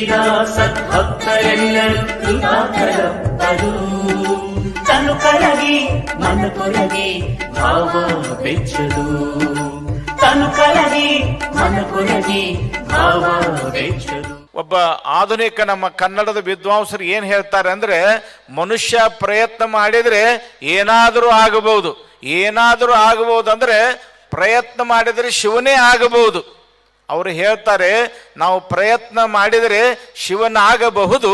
ಬೇಡಿದ ಸದ್ಭಕ್ತರೆಲ್ಲರೂ ಕೃಪಾಕರಪ್ಪರು. ತನು ಕರಗಿ, ಮನ ಕೊರಗಿ, ಭಾವ ಬೆಚ್ಚದು. ತನು ಕರಗಿ, ಮನ ಕೊರಗಿ, ಭಾವ ಬೆಚ್ಚದು. ಒಬ್ಬ ಆಧುನಿಕ ನಮ್ಮ ಕನ್ನಡದ ವಿದ್ವಾಂಸರು ಏನ್ ಹೇಳ್ತಾರೆ ಅಂದ್ರೆ, ಮನುಷ್ಯ ಪ್ರಯತ್ನ ಮಾಡಿದ್ರೆ ಏನಾದರೂ ಆಗಬಹುದು. ಏನಾದರೂ ಆಗಬಹುದು ಅಂದ್ರೆ ಪ್ರಯತ್ನ ಮಾಡಿದರೆ ಶಿವನೇ ಆಗಬಹುದು. ಅವರು ಹೇಳ್ತಾರೆ, ನಾವು ಪ್ರಯತ್ನ ಮಾಡಿದರೆ ಶಿವನಾಗಬಹುದು,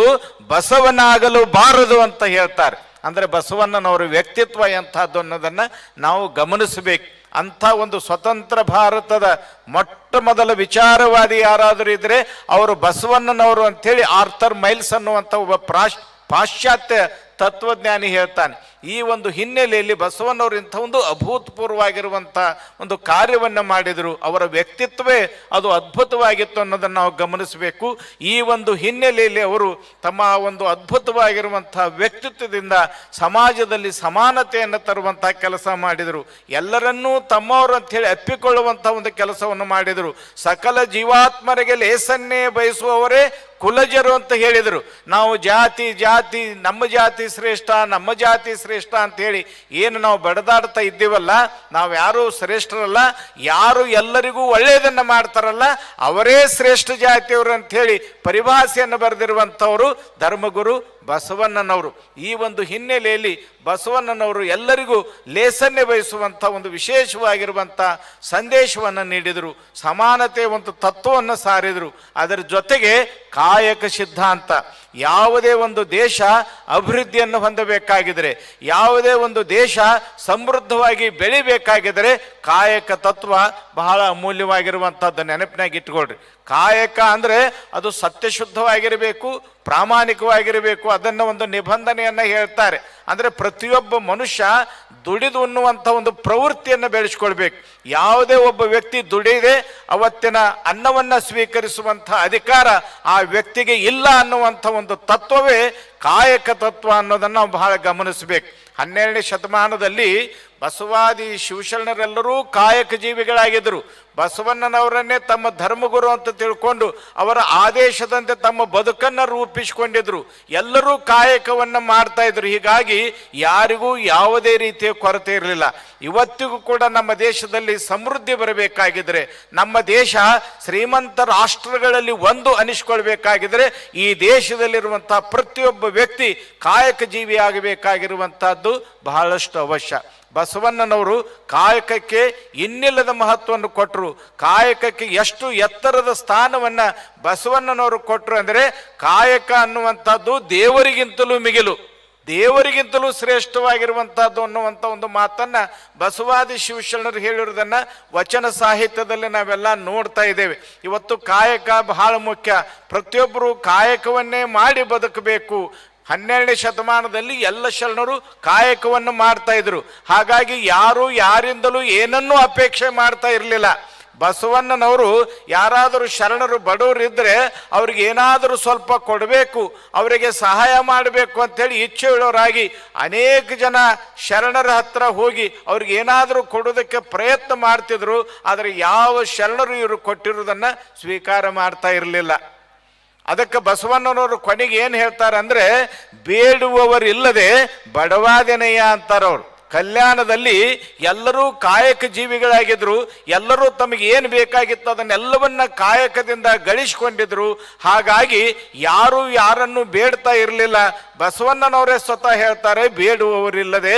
ಬಸವನಾಗಲು ಬಾರದು ಅಂತ ಹೇಳ್ತಾರೆ. ಅಂದರೆ ಬಸವಣ್ಣನವರ ವ್ಯಕ್ತಿತ್ವ ಎಂಥದ್ದು ಅನ್ನೋದನ್ನು ನಾವು ಗಮನಿಸಬೇಕು. ಅಂಥ ಒಂದು ಸ್ವತಂತ್ರ ಭಾರತದ ಮೊಟ್ಟ ಮೊದಲ ವಿಚಾರವಾದಿ ಯಾರಾದರೂ ಇದ್ದರೆ ಅವರು ಬಸವಣ್ಣನವರು ಅಂಥೇಳಿ ಆರ್ಥರ್ ಮೈಲ್ಸ್ ಅನ್ನುವಂಥ ಒಬ್ಬ ಪ್ರಾಶ್ ಪಾಶ್ಚಾತ್ಯ ತತ್ವಜ್ಞಾನಿ ಹೇಳ್ತಾನೆ. ಈ ಒಂದು ಹಿನ್ನೆಲೆಯಲ್ಲಿ ಬಸವಣ್ಣವರು ಇಂಥ ಒಂದು ಅಭೂತಪೂರ್ವವಾಗಿರುವಂಥ ಒಂದು ಕಾರ್ಯವನ್ನು ಮಾಡಿದರು. ಅವರ ವ್ಯಕ್ತಿತ್ವವೇ ಅದು ಅದ್ಭುತವಾಗಿತ್ತು ಅನ್ನೋದನ್ನು ನಾವು ಗಮನಿಸಬೇಕು. ಈ ಒಂದು ಹಿನ್ನೆಲೆಯಲ್ಲಿ ಅವರು ತಮ್ಮ ಒಂದು ಅದ್ಭುತವಾಗಿರುವಂಥ ವ್ಯಕ್ತಿತ್ವದಿಂದ ಸಮಾಜದಲ್ಲಿ ಸಮಾನತೆಯನ್ನು ತರುವಂಥ ಕೆಲಸ ಮಾಡಿದರು. ಎಲ್ಲರನ್ನೂ ತಮ್ಮವರು ಅಂಥೇಳಿ ಅಪ್ಪಿಕೊಳ್ಳುವಂಥ ಒಂದು ಕೆಲಸವನ್ನು ಮಾಡಿದರು. ಸಕಲ ಜೀವಾತ್ಮರಿಗೆ ಲೇಸನ್ನೇ ಬಯಸುವವರೇ ಕುಲಜರು ಅಂತ ಹೇಳಿದರು. ನಾವು ಜಾತಿ ಜಾತಿ, ನಮ್ಮ ಜಾತಿ ಶ್ರೇಷ್ಠ, ನಮ್ಮ ಜಾತಿ ಶ್ರೇಷ್ಠ ಅಂತ ಹೇಳಿ ಏನು ನಾವು ಬಡದಾಡ್ತಾ ಇದ್ದೀವಲ್ಲ, ನಾವು ಯಾರು ಶ್ರೇಷ್ಠರಲ್ಲ, ಯಾರು ಎಲ್ಲರಿಗೂ ಒಳ್ಳೆಯದನ್ನು ಮಾಡ್ತಾರಲ್ಲ, ಅವರೇ ಶ್ರೇಷ್ಠ ಜಾತಿಯವರು ಅಂತ ಹೇಳಿ ಪರಿಭಾಷೆಯನ್ನು ಬರೆದಿರುವಂಥವರು ಧರ್ಮಗುರು ಬಸವಣ್ಣನವರು. ಈ ಒಂದು ಹಿನ್ನೆಲೆಯಲ್ಲಿ ಬಸವಣ್ಣನವರು ಎಲ್ಲರಿಗೂ ಲೇಸನ್ನೇ ಬಯಸುವಂಥ ಒಂದು ವಿಶೇಷವಾಗಿರುವಂಥ ಸಂದೇಶವನ್ನು ನೀಡಿದರು. ಸಮಾನತೆ ಒಂದು ತತ್ವವನ್ನು ಸಾರಿದರು. ಅದರ ಜೊತೆಗೆ ಕಾಯಕ ಸಿದ್ಧಾಂತ. ಯಾವುದೇ ಒಂದು ದೇಶ ಅಭಿವೃದ್ಧಿಯನ್ನು ಹೊಂದಬೇಕಾಗಿದ್ರೆ, ಯಾವುದೇ ಒಂದು ದೇಶ ಸಮೃದ್ಧವಾಗಿ ಬೆಳಿಬೇಕಾಗಿದ್ದರೆ ಕಾಯಕ ತತ್ವ ಬಹಳ ಅಮೂಲ್ಯವಾಗಿರುವಂಥದ್ದು ನೆನಪಿನಾಗಿ ಇಟ್ಕೊಳ್ರಿ. ಕಾಯಕ ಅಂದರೆ ಅದು ಸತ್ಯಶುದ್ಧವಾಗಿರಬೇಕು, ಪ್ರಾಮಾಣಿಕವಾಗಿರಬೇಕು ಅದನ್ನು ಒಂದು ನಿಬಂಧನೆಯನ್ನು ಹೇಳ್ತಾರೆ. ಅಂದರೆ ಪ್ರತಿಯೊಬ್ಬ ಮನುಷ್ಯ ದುಡಿದು ಉಣ್ಣುವಂಥ ಒಂದು ಪ್ರವೃತ್ತಿಯನ್ನು ಬೆಳೆಸ್ಕೊಳ್ಬೇಕು. ಯಾವುದೇ ಒಬ್ಬ ವ್ಯಕ್ತಿ ದುಡಿದೆ ಅವತ್ತಿನ ಅನ್ನವನ್ನು ಸ್ವೀಕರಿಸುವಂಥ ಅಧಿಕಾರ ಆ ವ್ಯಕ್ತಿಗೆ ಇಲ್ಲ ಅನ್ನುವಂಥ ಒಂದು ತತ್ವವೇ ಕಾಯಕ ತತ್ವ ಅನ್ನೋದನ್ನು ನಾವು ಬಹಳ ಗಮನಿಸಬೇಕು. ಹನ್ನೆರಡನೇ ಶತಮಾನದಲ್ಲಿ ಬಸವಾದಿ ಶಿವಶರಣರೆಲ್ಲರೂ ಕಾಯಕ ಜೀವಿಗಳಾಗಿದ್ದರು. ಬಸವಣ್ಣನವರನ್ನೇ ತಮ್ಮ ಧರ್ಮಗುರು ಅಂತ ತಿಳ್ಕೊಂಡು ಅವರ ಆದೇಶದಂತೆ ತಮ್ಮ ಬದುಕನ್ನು ರೂಪಿಸಿಕೊಂಡಿದ್ರು. ಎಲ್ಲರೂ ಕಾಯಕವನ್ನು ಮಾಡ್ತಾ ಇದ್ರು. ಹೀಗಾಗಿ ಯಾರಿಗೂ ಯಾವುದೇ ರೀತಿಯ ಕೊರತೆ ಇರಲಿಲ್ಲ. ಇವತ್ತಿಗೂ ಕೂಡ ನಮ್ಮ ದೇಶದಲ್ಲಿ ಸಮೃದ್ಧಿ ಬರಬೇಕಾಗಿದ್ರೆ, ನಮ್ಮ ದೇಶ ಶ್ರೀಮಂತ ರಾಷ್ಟ್ರಗಳಲ್ಲಿ ಒಂದು ಅನಿಸ್ಕೊಳ್ಬೇಕಾಗಿದ್ರೆ, ಈ ದೇಶದಲ್ಲಿರುವಂಥ ಪ್ರತಿಯೊಬ್ಬ ವ್ಯಕ್ತಿ ಕಾಯಕ ಜೀವಿಯಾಗಬೇಕಾಗಿರುವಂಥದ್ದು ಬಹಳಷ್ಟು ಅವಶ್ಯ. ಬಸವಣ್ಣನವರು ಕಾಯಕಕ್ಕೆ ಇನ್ನಿಲ್ಲದ ಮಹತ್ವವನ್ನು ಕೊಟ್ಟರು ಕಾಯಕಕ್ಕೆ ಎಷ್ಟು ಎತ್ತರದ ಸ್ಥಾನವನ್ನು ಬಸವಣ್ಣನವರು ಕೊಟ್ಟರು ಅಂದರೆ ಕಾಯಕ ಅನ್ನುವಂಥದ್ದು ದೇವರಿಗಿಂತಲೂ ಮಿಗಿಲು. ದೇವರಿಗಿಂತಲೂ ಶ್ರೇಷ್ಠವಾಗಿರುವಂಥದ್ದು ಅನ್ನುವಂಥ ಒಂದು ಮಾತನ್ನ ಬಸವಾದಿ ಶಿವಶರಣರು ಹೇಳಿರೋದನ್ನ ವಚನ ಸಾಹಿತ್ಯದಲ್ಲಿ ನಾವೆಲ್ಲ ನೋಡ್ತಾ ಇದ್ದೇವೆ. ಇವತ್ತು ಕಾಯಕ ಬಹಳ ಮುಖ್ಯ. ಪ್ರತಿಯೊಬ್ಬರು ಕಾಯಕವನ್ನೇ ಮಾಡಿ ಬದುಕಬೇಕು. ಹನ್ನೆರಡನೇ ಶತಮಾನದಲ್ಲಿ ಎಲ್ಲ ಶರಣರು ಕಾಯಕವನ್ನು ಮಾಡ್ತಾ ಇದ್ರು. ಹಾಗಾಗಿ ಯಾರು ಯಾರಿಂದಲೂ ಏನನ್ನೂ ಅಪೇಕ್ಷೆ ಮಾಡ್ತಾ ಇರಲಿಲ್ಲ. ಬಸವಣ್ಣನವರು ಯಾರಾದರೂ ಶರಣರು ಬಡವರಿದ್ದರೆ ಅವ್ರಿಗೆ ಏನಾದರೂ ಸ್ವಲ್ಪ ಕೊಡಬೇಕು, ಅವರಿಗೆ ಸಹಾಯ ಮಾಡಬೇಕು ಅಂತೇಳಿ ಇಚ್ಛೆ ಇಳೋರಾಗಿ ಅನೇಕ ಜನ ಶರಣರ ಹತ್ರ ಹೋಗಿ ಅವ್ರಿಗೆ ಏನಾದರೂ ಕೊಡೋದಕ್ಕೆ ಪ್ರಯತ್ನ ಮಾಡ್ತಿದ್ರು, ಆದರೆ ಯಾವ ಶರಣರು ಇವರು ಕೊಟ್ಟಿರೋದನ್ನು ಸ್ವೀಕಾರ ಮಾಡ್ತಾ ಇರಲಿಲ್ಲ. ಅದಕ್ಕೆ ಬಸವಣ್ಣನವರು ಕೊನೆಗೆ ಏನು ಹೇಳ್ತಾರೆ ಅಂದರೆ ಬೇಡುವವರಿಲ್ಲದೆ ಬಡವಾದನೆಯ ಅಂತಾರವ್ರು. ಕಲ್ಯಾಣದಲ್ಲಿ ಎಲ್ಲರೂ ಕಾಯಕ ಜೀವಿಗಳಾಗಿದ್ದರು ಎಲ್ಲರೂ ತಮಗೆ ಏನು ಬೇಕಾಗಿತ್ತು ಅದನ್ನೆಲ್ಲವನ್ನ ಕಾಯಕದಿಂದ ಗಳಿಸಿಕೊಂಡಿದ್ರು. ಹಾಗಾಗಿ ಯಾರು ಯಾರನ್ನು ಬೇಡ್ತಾ ಇರಲಿಲ್ಲ. ಬಸವಣ್ಣನವರೇ ಸ್ವತಃ ಹೇಳ್ತಾರೆ, ಬೇಡುವವರಿಲ್ಲದೆ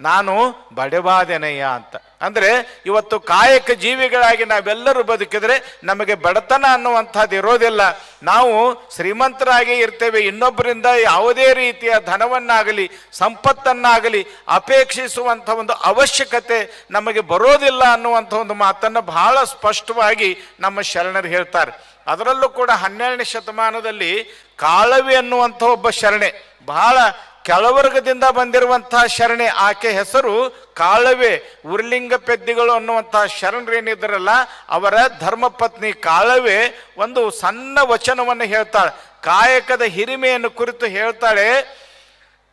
ನಾನು ಬಡವಾದೆನಯ್ಯ ಅಂತ. ಅಂದರೆ ಇವತ್ತು ಕಾಯಕ ಜೀವಿಗಳಾಗಿ ನಾವೆಲ್ಲರೂ ಬದುಕಿದರೆ ನಮಗೆ ಬಡತನ ಅನ್ನುವಂಥದ್ದು ಇರೋದಿಲ್ಲ. ನಾವು ಶ್ರೀಮಂತರಾಗಿ ಇರ್ತೇವೆ, ಇನ್ನೊಬ್ಬರಿಂದ ಯಾವುದೇ ರೀತಿಯ ಧನವನ್ನಾಗಲಿ, ಸಂಪತ್ತನ್ನಾಗಲಿ ಅಪೇಕ್ಷಿಸುವಂಥ ಒಂದು ಅವಶ್ಯಕತೆ ನಮಗೆ ಬರೋದಿಲ್ಲ ಅನ್ನುವಂಥ ಒಂದು ಮಾತನ್ನು ಬಹಳ ಸ್ಪಷ್ಟವಾಗಿ ನಮ್ಮ ಶರಣರು ಹೇಳ್ತಾರೆ. ಅದರಲ್ಲೂ ಕೂಡ ಹನ್ನೆರಡನೇ ಶತಮಾನದಲ್ಲಿ ಕಾಳವಿ ಅನ್ನುವಂಥ ಒಬ್ಬ ಶರಣೆ ಬಹಳ ಕೆಳವರ್ಗದಿಂದ ಬಂದಿರುವಂತಹ ಶರಣೆ, ಆಕೆ ಹೆಸರು ಕಾಳವೆ. ಉರ್ಲಿಂಗ ಪೆದ್ದಿಗಳು ಅನ್ನುವಂತಹ ಶರಣರೇನಿದ್ರಲ್ಲ, ಅವರ ಧರ್ಮಪತ್ನಿ ಕಾಳವೆ ಒಂದು ಸಣ್ಣ ವಚನವನ್ನು ಹೇಳ್ತಾಳೆ. ಕಾಯಕದ ಹಿರಿಮೆಯನ್ನು ಕುರಿತು ಹೇಳ್ತಾಳೆ,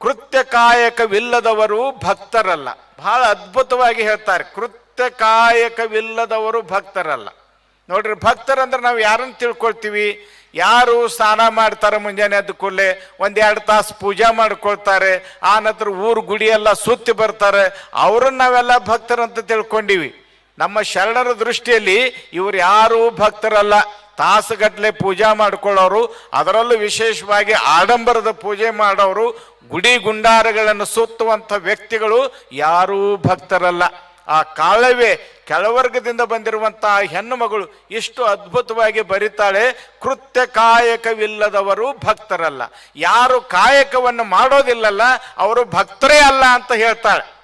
ಕೃತ್ಯ ಕಾಯಕವಿಲ್ಲದವರು ಭಕ್ತರಲ್ಲ. ಬಹಳ ಅದ್ಭುತವಾಗಿ ಹೇಳ್ತಾರೆ, ಕೃತ್ಯ ಕಾಯಕವಿಲ್ಲದವರು ಭಕ್ತರಲ್ಲ. ನೋಡ್ರಿ, ಭಕ್ತರಂದ್ರೆ ನಾವು ಯಾರನ್ನು ತಿಳ್ಕೊಳ್ತೀವಿ? ಯಾರು ಸ್ನಾನ ಮಾಡ್ತಾರೆ ಮುಂಜಾನೆ ಎದ್ದ ಕೂಡಲೇ ಒಂದೆರಡು ತಾಸು ಪೂಜೆ ಮಾಡ್ಕೊಳ್ತಾರೆ. ಆ ನಂತರ ಊರು ಗುಡಿ ಎಲ್ಲ ಸುತ್ತಿ ಬರ್ತಾರೆ. ಅವ್ರನ್ನ ನಾವೆಲ್ಲ ಭಕ್ತರಂತ ತಿಳ್ಕೊಂಡಿವಿ. ನಮ್ಮ ಶರಣರ ದೃಷ್ಟಿಯಲ್ಲಿ ಇವರು ಯಾರೂ ಭಕ್ತರಲ್ಲ. ತಾಸುಗಟ್ಟಲೆ ಪೂಜೆ ಮಾಡ್ಕೊಳ್ಳೋರು, ಅದರಲ್ಲೂ ವಿಶೇಷವಾಗಿ ಆಡಂಬರದ ಪೂಜೆ ಮಾಡೋರು, ಗುಡಿ ಗುಂಡಾರಗಳನ್ನು ಸುತ್ತುವಂಥ ವ್ಯಕ್ತಿಗಳು ಯಾರೂ ಭಕ್ತರಲ್ಲ. ಆ ಕಾಳವೇ ಕೆಳವರ್ಗದಿಂದ ಬಂದಿರುವಂತಹ ಹೆಣ್ಣು ಮಗಳು ಎಷ್ಟು ಅದ್ಭುತವಾಗಿ ಬರೀತಾಳೆ, ಕೃತ್ಯ ಕಾಯಕವಿಲ್ಲದವರು ಭಕ್ತರಲ್ಲ. ಯಾರು ಕಾಯಕವನ್ನು ಮಾಡೋದಿಲ್ಲಲ್ಲ, ಅವರು ಭಕ್ತರೇ ಅಲ್ಲ ಅಂತ ಹೇಳ್ತಾಳೆ.